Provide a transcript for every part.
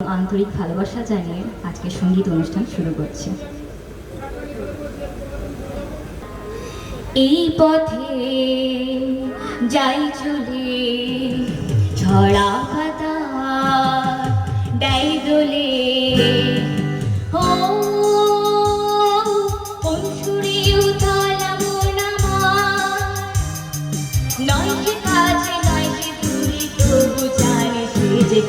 আন্তরিক ভালোবাসা জানিয়ে আজকে সংগীত অনুষ্ঠান শুরু করছে। এই পথে যাই চলে, ঝরা পাতা ডাই দোলে। নয় কাজে নয় তবু জানে সে যে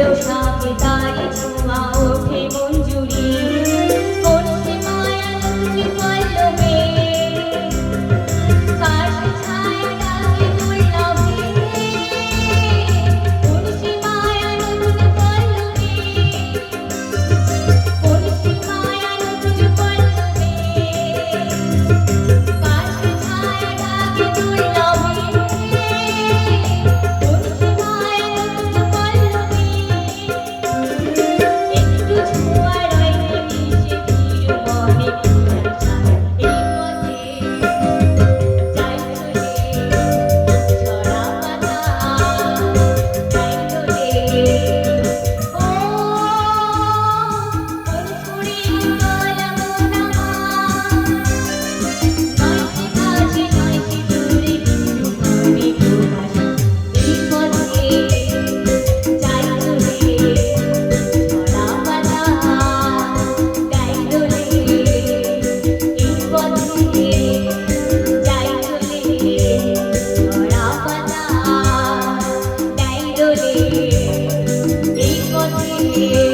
流淌 Música